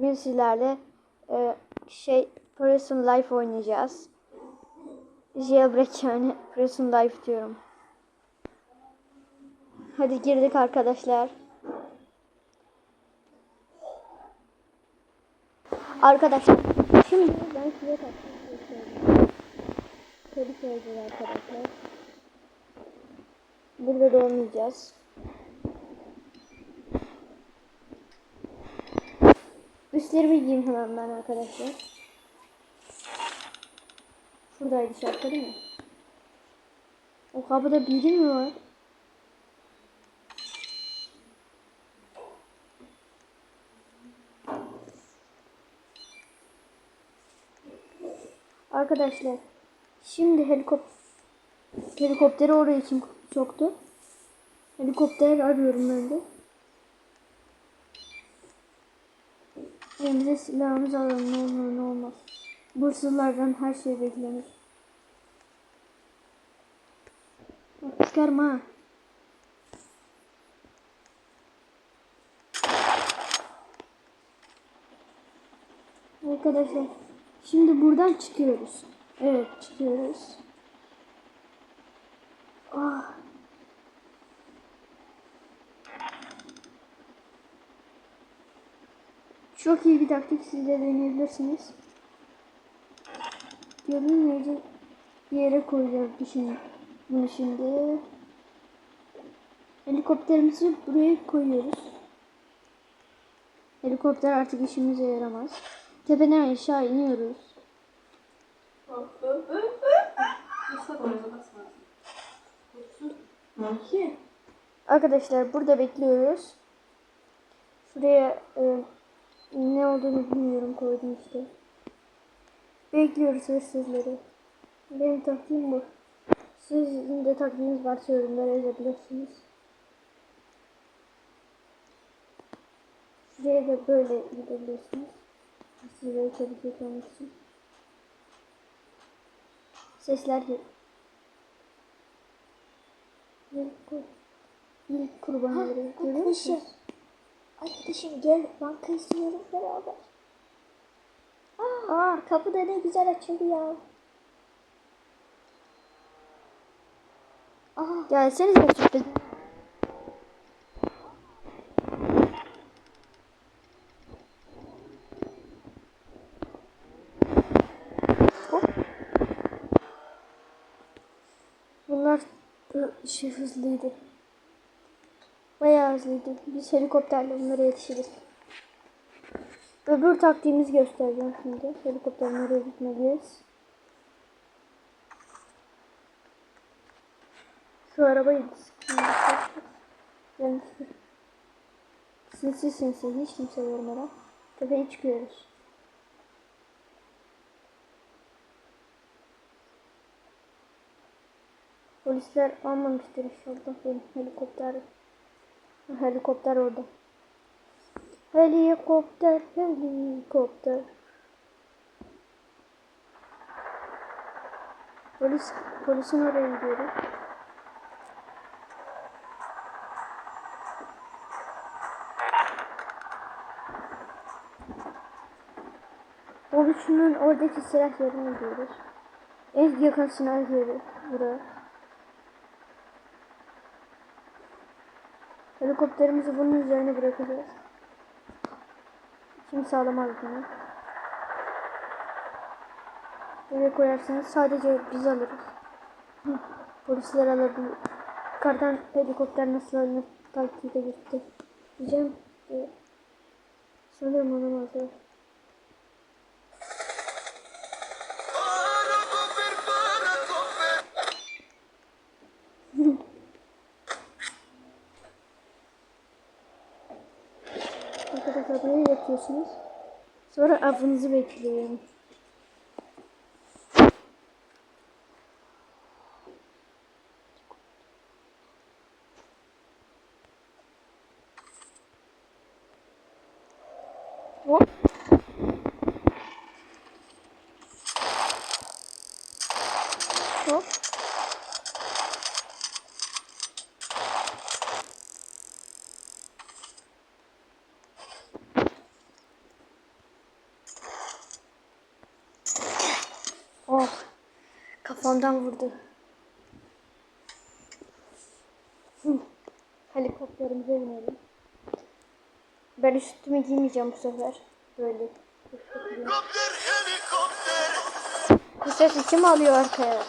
Bugün sizlerle e, şey Person Life oynayacağız. Jailbreak yani Person Life diyorum. Hadi girdik arkadaşlar. Arkadaşlar şimdi ben size taktik göstereceğim. Tabii söyleyeceğiz arkadaşlar. Burada da olmayacağız. Üstlerimi giyeyim hemen ben arkadaşlar. Şuradaydı şarkı değil mi? O kapıda biri mi var? Arkadaşlar şimdi helikop helikopteri oraya kim soktu? Helikopter arıyorum ben de. Elimize silahımızı alalım ne olur ne olmaz. Bu hırsızlardan her şey beklenir. Bak çıkarma. Arkadaşlar şimdi buradan çıkıyoruz. Evet çıkıyoruz. Ah. Çok iyi bir taktik siz de deneyebilirsiniz. Görünmeyecek bir yere koyacağız düşün, bunu şimdi. Helikopterimizi buraya koyuyoruz. Helikopter artık işimize yaramaz. Tepeden aşağı iniyoruz. Arkadaşlar burada bekliyoruz. Şuraya e, ne olduğunu bilmiyorum koydum işte. Bekliyoruz hırsızları. Benim taktiğim bu. Sizin de taktiğiniz varsa yorumlara yazabilirsiniz. Şuraya da böyle gidebilirsiniz. Hırsızları çabuk için. Sesler geliyor. İlk, kur ilk kurbanları görüyor musunuz? Arkadaşım gel banka istiyorum beraber. Aa, Aa, kapı da ne güzel açıldı ya. Aa, gelsenize sürpriz. Bunlar da şey hızlıydı. Hızlıydı. Biz helikopterle bunlara yetişiriz. Öbür taktiğimizi göstereceğim şimdi. Helikopterle oraya gitmeliyiz. Şu arabayı yani sinsi sinsi hiç kimse görmeden tepeye çıkıyoruz. Polisler almamıştır inşallah benim helikopter. Helikopter orada. Helikopter, helikopter. Polis, polisin oraya gidiyoruz. Polisin oradaki silah yerine gidiyoruz. En yakın silah yeri buraya. Helikopterimizi bunun üzerine bırakacağız. Kim sağlamaz bunu. Buraya koyarsanız sadece biz alırız. Polisler alabilir. Yukarıdan helikopter nasıl alınır takipte gitti. Diyeceğim. Sanırım alamazlar. Buraya yatıyorsunuz. Sonra avınızı bekliyorum. Kafamdan vurdu. Helikopterimize binelim. Ben üstümü giymeyeceğim bu sefer. Böyle. Helikopter, helikopter, Bu sesi kim alıyor arkaya?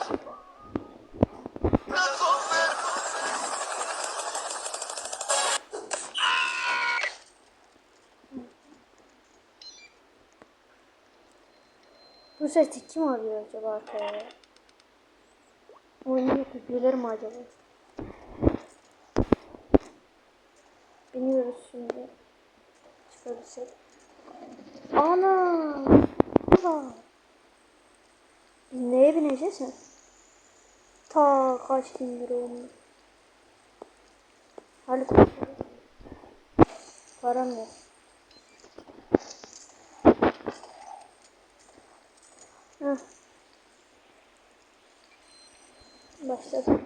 Bu sesi kim alıyor acaba arkaya? Oyunu yapabilir mi acaba? Biniyoruz şimdi. Çıkabilsek. Ana! Biz neye bineceğiz ya? Ta kaç bin lira olmuş. Helikopter. Param yok. Başladım.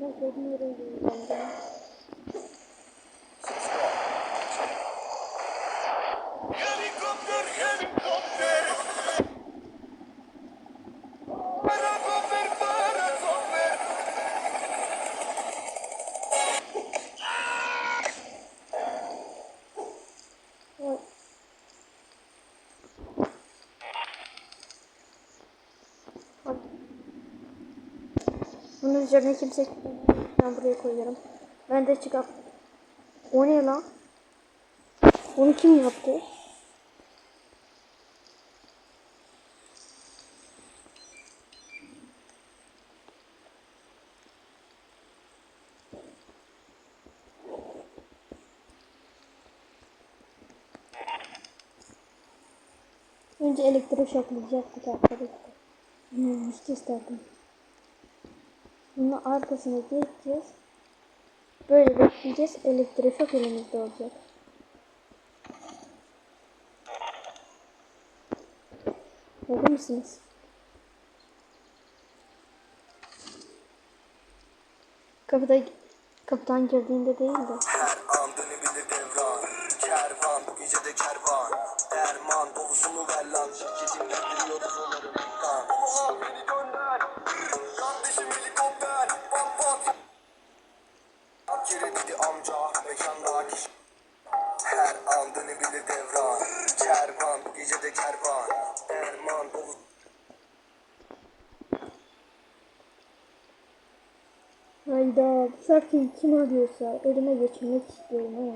Başladım nereye gideceğim ben? Üzerine kimse ben buraya koyuyorum. Ben de çıkıp o ne lan? Onu kim yaptı? Önce elektroşoklayacaktık arkadaşlar. Hmm, isterdim. Bunun arkasına geçeceğiz. Böyle bekleyeceğiz. Elektroşok elimizde olacak. Hazır mısınız? Kapıda kapıdan girdiğinde değil de. Her an dönebilir devran. Kervan, bu gece de kervan. Derman dolusunu ver lan. Şirketin verdiriyoruz onları kan. Dedi amca. Mekanda kişi. Her an dönebilir devran. Kervan, bu gece kervan. Derman dolu. Hayda bu şarkıyı kim arıyorsa elime geçirmek istiyorum ama.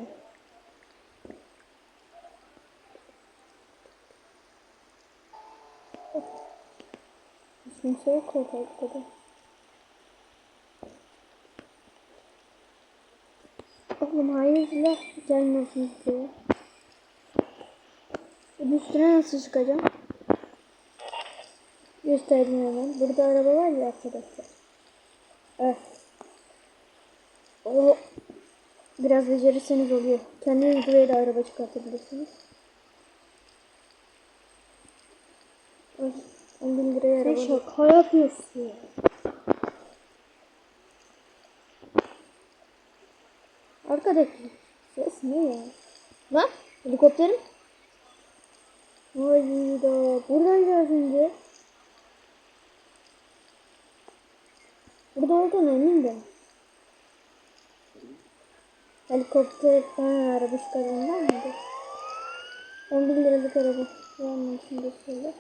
Hiç kimse yok. Oğlum hayırlı gelmesin diye. Bunun üstüne nasıl çıkacağım? Gösterdim hemen. Burada araba var ya arkadaşlar. Evet. O biraz becerirseniz oluyor. Kendiniz buraya da araba çıkartabilirsiniz. Ay, 10 bin liraya araba. şaka yapıyorsun. Arkadaki ses ne ya? Lan helikopterim. Hayda buradan az önce. Burada olduğunu emindim. Helikopter ha, araba çıkarından mıydı? 10 bin liralık araba. Yanlış şimdi söyle.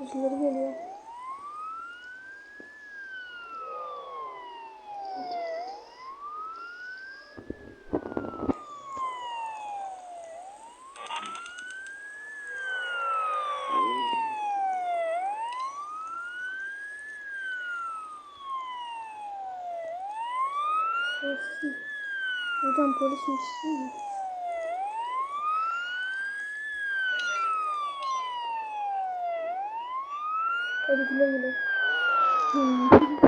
Birileri geliyor. Hocam polis mi? Hadi güle güle. Hmm.